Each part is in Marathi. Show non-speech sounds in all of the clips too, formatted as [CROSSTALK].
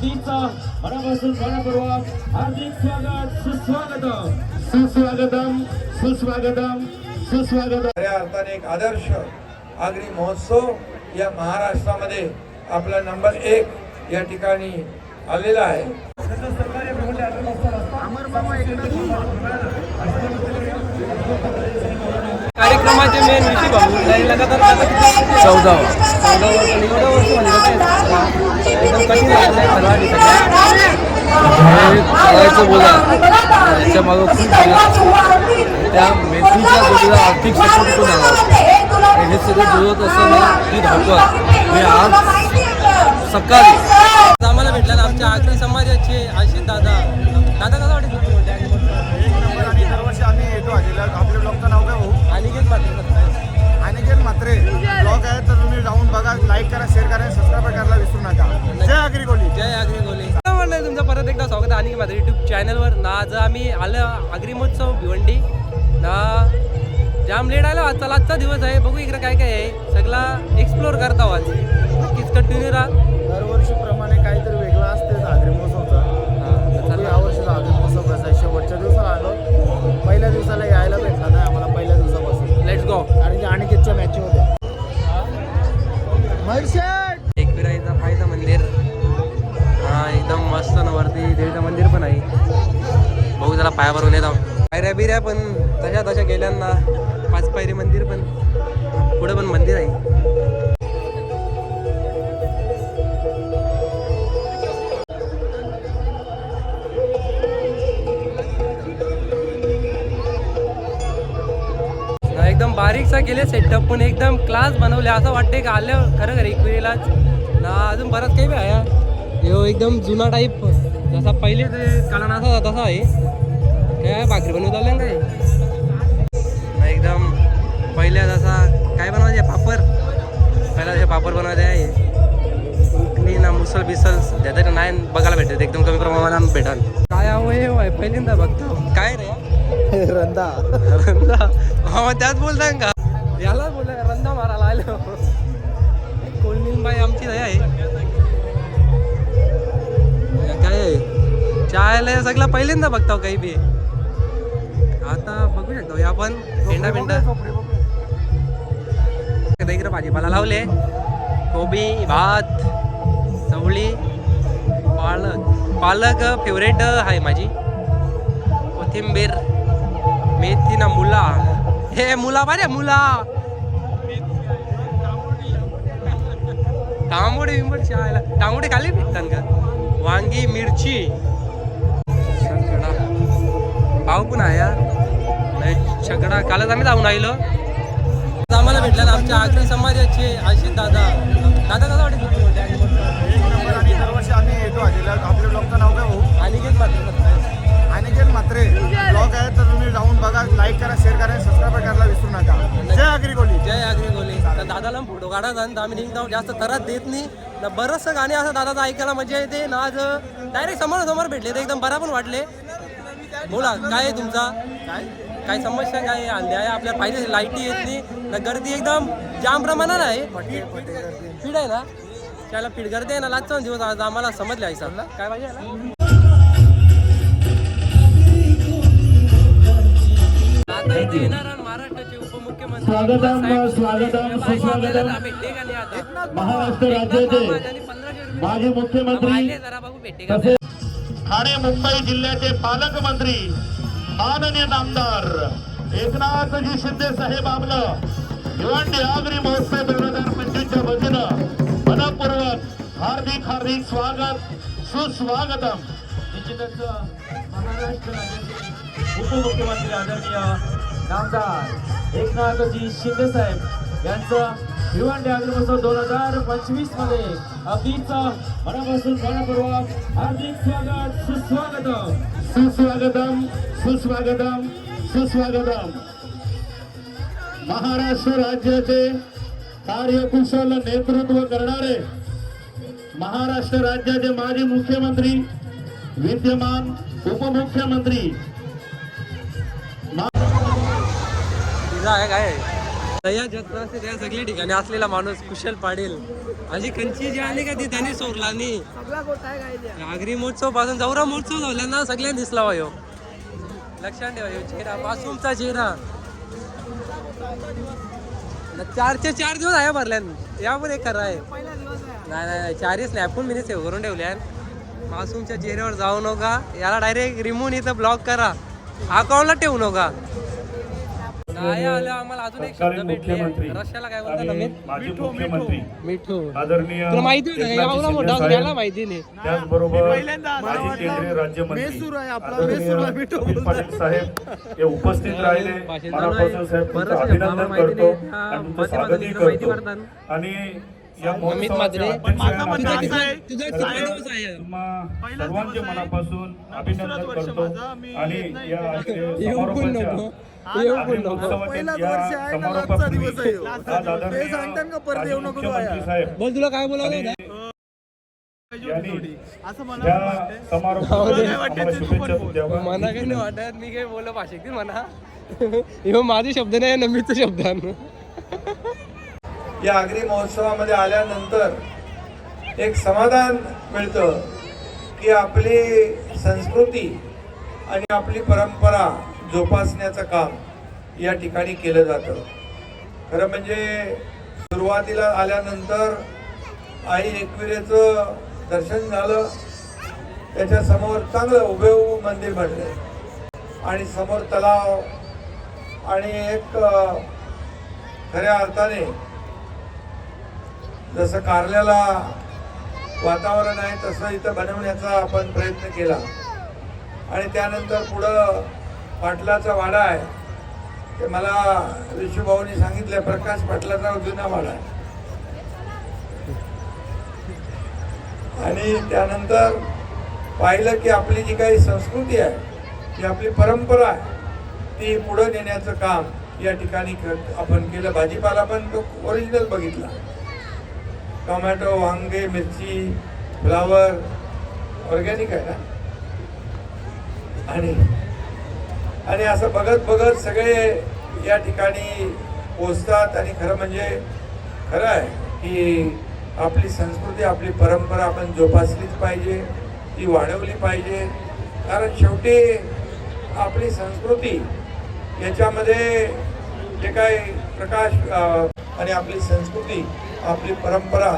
तिचं मनापासून मनपूर्वक हार्दिक स्वागत सुस्वागतम. सुस्वागतम सुस्वागतम सुस्वागतम. खऱ्या अर्थाने एक आदर्श आगरी महोत्सव या महाराष्ट्रामध्ये आपला नंबर एक या ठिकाणी आलेला आहे कार्यक्रमाचे मेन विषय भाऊ नाही लगातार आता किती चौदा चौदा वर्ष आणि एवढं वर्ष म्हणजे कसं आहे, एकदम कठीण वाटलं आहे सर्वांनी हे करायचं बोला त्याच्या मागं खूप त्या मेथीच्या जोडीला आर्थिक सपोर्ट पण आला हे सगळं जुळत असताना ती धावपळ मी आज सकाळी आम्हाला भेटला आमच्या आगरी समाजाचे जाम लेट आलो आज चला आजचा दिवस आहे. बघू इकडे काय काय आहे. सगळा एक्सप्लोर करता आज नक्कीच कंटिन्यू राहा. दरवर्षीप्रमाणे काहीतरी वेगळं असते आगरी महोत्सवचा चला. यावर्षीचा आगरी महोत्सव कसा आहे. शेवटच्या दिवसाला आलो. पहिल्या दिवसाला यायला भेटला नाही आम्हाला पहिल्या दिवसापासून. लेट्स गो कारण की अनिकेतच्या मॅचिंग होत्या एक फिरायचा फायदा मंदिर. हा एकदम मस्त ना वरती देवीचं मंदिर पण आहे. बघू जरा पाया भरून येतो पायऱ्या बिऱ्या पण तशा तशा गेल्यांना पायरी मंदिर पण पुढे पण मंदिर आहे. एकदम बारीकसा केले सेटअप पण एकदम क्लास बनवले. असं वाटते का आलं खरं खरं एकविरीलाच ना अजून बरंच काही बी आहे यो एकदम जुना टाईप जसा पहिले ते कालन असा होता तसा आहे. काय भाकरी बनवत आलं काय? एकदम पहिल्या जसा काय बनवायचे पापड? पहिला जे पापड बनवायचे आहे. उकली ना मुसल बिसल सध्या तरी नाही बघायला भेटत एकदम कमी प्रमाणात भेटल. काय आहे पहिल्यांदा बघतो. काय रे? [LAUGHS] रंदा. रंदा? हा त्याच बोलताय का? याला बोल रंदा मारायला आलो. कोलनीबाई आमची दया आहे. काय? आहे चायला सगळं पहिल्यांदा बघताव काही बी. आता बघू शकतो. हे आपण भेंडा भेंडा. इकडे भाजीपाला लावले. कोबी भात चवळी पालक. पालक फेवरेट आहे माझी. कोथिंबीर मेथी ना मुला. हे मुला बरे मुला. तांबोडे बिंबड शाळेला तांबोडे खाली भेटतात का? वांगी मिरची. भाऊ पण आहे हा. छकडा कालच आम्ही जाऊन आलो आम्हाला भेटला ना आमच्या आगरी समाजाचे आशिष दादा. दादा कसं वाटेल आणि दरवर्षी आम्ही येतो आपल्या ब्लॉगचं नाव काय भाऊ मात्र अनिकेत ब्लॉग आहे तर तुम्ही जाऊन बघा लाईक करा शेअर करा सबस्क्राईब करायला विसरू नका. जय आगरी कोली जय आगरी गोले तर दादाला फोटो काढायचा आणि आम्ही निघतो जास्त त्रास देत नाही. ना बरंचसं गाणे असं दादाचं ऐकायला मजा येते. ना आज डायरेक्ट समोर समोर भेटले. ते एकदम बरा पण वाटले. बोला काय आहे तुमचा? काय? काय समस्या काय आहे? अन्याय आपल्याला पाहिजे लाईटी येत नाही. ना गर्दी एकदम जाम प्रमाणात आहे. फीड आहे ना? त्याला फीड गर्दी आहे ना लागतो ना दिवस आज आम्हाला समजले आहे सर काय पाहिजे महाराष्ट्राचे उपमुख्यमंत्री? महाराष्ट्र राज्याचे महाराजांनी 1500 रुपये. माजी मुख्यमंत्री तसेच ठाणे मुंबई जिल्ह्याचे पालकमंत्री माननीय नामदार एकनाथजी शिंदे साहेब आपलं भिवंडी आगरी महोत्सव दोन हजार पंचवीसच्या वतीनं मनपूर्वक हार्दिक हार्दिक स्वागत सुस्वागतम. निश्चितच महाराष्ट्र राज्याचे उपमुख्यमंत्री आदरणीय नामदार एकनाथजी शिंदे साहेब यांचं भिवंडी आगरी महोत्सव दोन हजार पंचवीसमध्ये अगदीच मनापासून मनपूर्वक हार्दिक स्वागत सुस्वागतम. सुस्वागतम सुस्वागतम सुस्वागतम. महाराष्ट्र राज्याचे कार्यकुशल नेतृत्व करणारे महाराष्ट्र राज्याचे माजी मुख्यमंत्री विद्यमान उपमुख्यमंत्री. काय? या जत्रा त्या सगळ्या ठिकाणी असलेला माणूस कुशल पाडेल अशी कंची जी आली का ती त्यांनी सोडला नाही नागरी महोत्सवपासून जवरा महोत्सव झाला ना सगळ्यांनी दिसला वा लक्षात ठेवा ह्यो चेहरा पासूनचा चेहरा. चारचे चार दिवस आहे भरल्यान. यामध्ये एक खरं आहे. नाही नाही नाही चारच नाही आपण मी सेव्ह करून ठेवल्या मासूमच्या चेहऱ्यावर जाऊ नका. याला डायरेक्ट रिमूव्ह इथं ब्लॉक करा. अकाउंटला ठेवू नका. नाही आलं आम्हाला अजून एक शब्द तत्कालीन भेटले. मुख्यमंत्री रशियाला काय बोलतात मिठू आदरणीय तुला माहिती होतं का? एकनाथजी एवढा मोठा शिंदे असून याला साहेब, माहिती नाही. त्याचबरोबर माजी केंद्रीय राज्यमंत्री मिठू पाटील साहेब हे उपस्थित राहिले. मनापासून साहेब तुमचं अभिनंदन करतो नाही. आणि तुमचं स्वागतही करतो. आणि अमित मात्रे सर्वांचे. मनापासून अभिनंदन करतो. आणि [LAUGHS] बोल तुला काय बोलावलं बोल. मना काही नाही वाटत. मी काही भाषेत म्हणा [LAUGHS] माझे शब्द नाही नमीचा शब्द. या आगरी महोत्सवामध्ये आल्यानंतर एक समाधान मिळतं की आपली संस्कृती आणि आपली परंपरा जोपासण्याचं काम या ठिकाणी केलं जातं. खरं म्हणजे सुरुवातीला आल्यानंतर आई एकविरेचं दर्शन झालं. त्याच्यासमोर चांगलं उभे मंदिर बनलं आणि समोर तलाव आणि एक खऱ्या अर्थाने जसं कारल्याला वातावरण आहे तसं इथं बनवण्याचा आपण प्रयत्न केला. आणि त्यानंतर पुढं पाटलाचा वाडा आहे. ते मला विशुभाऊनी सांगितलं प्रकाश पाटलाचा जुना वाडा आहे. आणि त्यानंतर पाहिलं की आपली जी काही संस्कृती आहे जी आपली परंपरा आहे ती पुढं नेण्याचं काम या ठिकाणी आपण केलं. भाजीपाला पण तो ओरिजिनल बघितला. टोमॅटो वांगे मिरची फ्लावर ऑर्गॅनिक आहे ना? आणि आणि असं बघत बघत सगळे या ठिकाणी पोचतात आणि खरं म्हणजे खरं आहे की आपली संस्कृती आपली परंपरा आपण जोपासलीच पाहिजे ती वाढवली पाहिजे. कारण शेवटी आपली संस्कृती याच्यामध्ये जे काही प्रकाश आणि आपली संस्कृती आपली परंपरा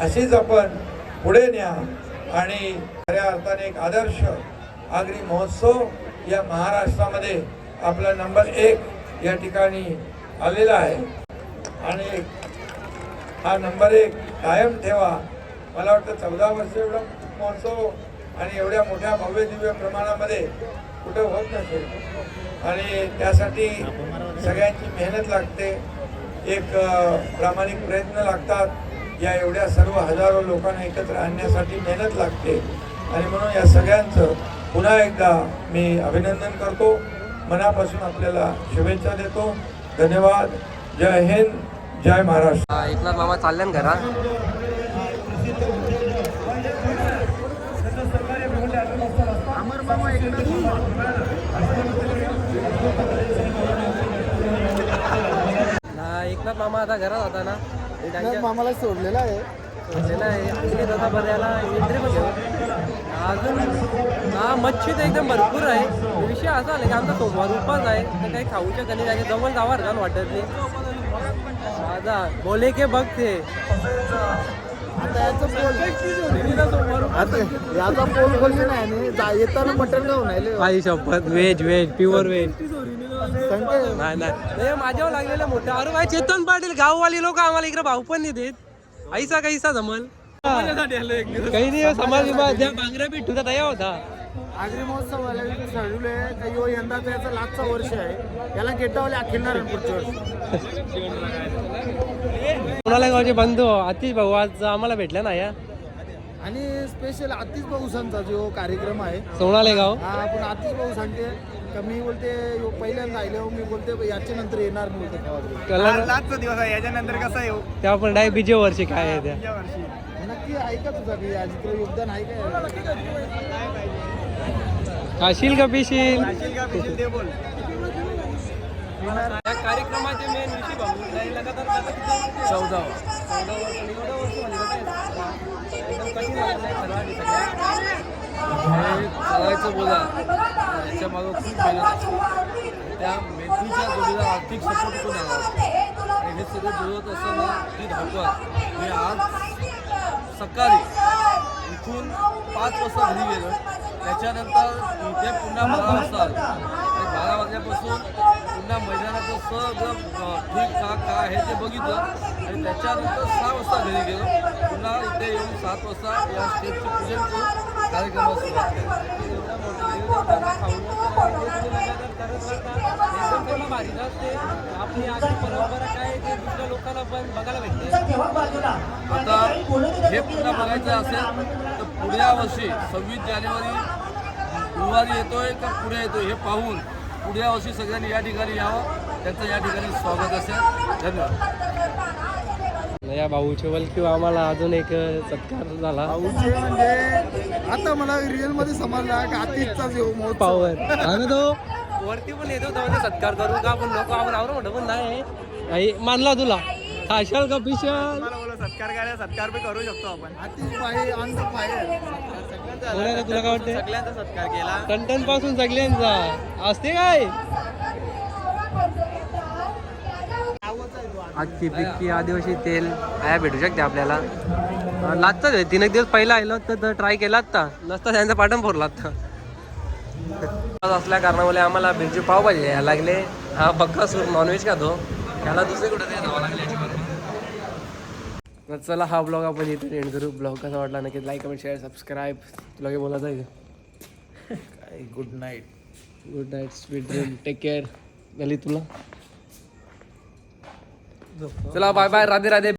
अशीच आपण पुढे न्या आणि खऱ्या अर्थाने एक आदर्श आगरी महोत्सव या महाराष्ट्रामध्ये आपला नंबर एक या ठिकाणी आलेला आहे. आणि हा नंबर एक कायम ठेवा. मला वाटतं चौदा वर्ष एवढा महोत्सव आणि एवढ्या मोठ्या भव्य दिव्य प्रमाणामध्ये कुठं होत नसेल. आणि त्यासाठी सगळ्यांची मेहनत लागते. एक प्रामाणिक प्रयत्न लागतात. या एवढ्या सर्व हजारो लोकांना एकत्र आणण्यासाठी मेहनत लागते. आणि म्हणून या सगळ्यांचं पुन्हा एकदा मी अभिनंदन करतो. मनापासून आपल्याला शुभेच्छा देतो. धन्यवाद. जय हिंद. जय महाराष्ट्र. एकनाथ मामा चालल्यान घरा अमर मामा एकनाथ हा, एकनाथ मामा आता घरात होता ना. एकनाथ मामाला सोडलेला आहे. सोडलेला आहे. बऱ्याला पण अजून हा मच्छी तर एकदम भरपूर आहे. विषय असा आला की आमचा सोमवार उपास आहे. तर काही खाऊच्या कधी जागे जवळ जावर का वाटत नाही. दादा बोले के बघ ते. आता याचं पोल खोलले नाही येताना मटण घेऊन आई शपथ व्हेज व्हेज प्युअर व्हेज नाही नाही. माझ्यावर लागलेलं मोठं. अरे भाई चेतन पाटील गाववाली लोक आम्हाला इकडे भाऊ पण नाही देत. ऐसा कैसा जमल? काही नाही समाज विभाग. त्या बांगऱ्या पिठूचा तया होता. आगरी महोत्सव ठरवले का यो यंदाचा याचा लास्टचा वर्ष आहे. याला गेटावले आहे पुढच्या वर्षी. कोणाला गावचे बंधू? आतिश भाऊ आज आम्हाला भेटल्या ना या आणि स्पेशल आतिश भाऊसांचा जो कार्यक्रम आहे. सोनाले गाव. हा आपण आतिश भाऊ सांगते. का मी बोलते यो पहिल्यांदा आले हो मी बोलते याच्या नंतर येणार मी बोलते गावात. कलर? दिवस आहे याच्यानंतर कसा येऊ त्या पण डाय बीजे वर्षी काय आहे त्या नक्की आहे का तुझा आज इकडे योगदान आहे का खाशील का पिशील? या कार्यक्रमाचे मेन विषय भाऊ नाही लगातार आता किती चौदा. चौदा वर्ष एवढं वर्ष म्हणजे कसं आहे? एकदम कठीण आहे सर्वांनी सगळ्या हे करायचं बोला. याच्या मागं खूप मेहनत त्या मेथीच्या जोडीला आर्थिक सपोर्ट पण आला हे सगळं जुळत असताना ती धावपळ. मी आज सकाळी इथून पाच वाजता घरी गेलो. त्याच्यानंतर इथे पुन्हा बारा वाजता आलो. बारा वाजल्यापासून पुन्हा मैदानाचं सगळं ठीक का काय आहे ते बघितलं. आणि त्याच्यानंतर सहा वाजता घरी गेलो. पुन्हा इथे येऊन सात वाजता या स्टेजचे पूजन करून आपली परंपरा काय आहे ते दुसऱ्या लोकांना पण बघायला आता हे पुन्हा बघायचं असेल तर पुढल्या वर्षी सव्वीस जानेवारी गुरुवारी येतोय का पुढे येतोय हे पाहून पुढल्या वर्षी सगळ्यांनी या ठिकाणी यावं. त्यांचं या ठिकाणी स्वागत असेल. धन्यवाद. या भाऊ चोवल किंवा आम्हाला अजून एक सत्कार झाला. भाऊचे म्हणजे आता मला रिअलमध्ये समजला का अतिथचाच येऊ महोत्सव. पावर आणि तो? वरती पण येतो म्हणजे सत्कार करू का? आपण लोक आपण आवडं म्हणतो पण नाही. आई, मानला तुला? खाशाल का पिशाल? सत्कार करायला सत्कार बी करू शकतो आपण. अतिश भाई ऑन द फायर बोलायला तुला काय वाटतं सगळ्यांचा सत्कार केला. कंटनपासून सगळ्यांचा. असते काय? अख्खी पिक्की आदिवासी तेल. आया भेटू शकते आपल्याला. लागतात. तीन एक दिवस पहिला आलो तर ट्राय केला आता नसता त्यांचा पाठण फोडला आता आज असल्या कारणामुळे आम्हाला भेटची पाव पाहिजे यायला लागले. हा पक्का सूर नॉनव्हेज खातो. त्याला दुसरे कुठे लागले तर चला हा ब्लॉग आपण इथे एंड करू. ब्लॉग कसा वाटला नक्की लाईक कमेंट शेअर सबस्क्राईब तुला काही बोलायचं आहे का? Good night good night sweet dream take care गली तुला? चला बाय बाय राधे राधे.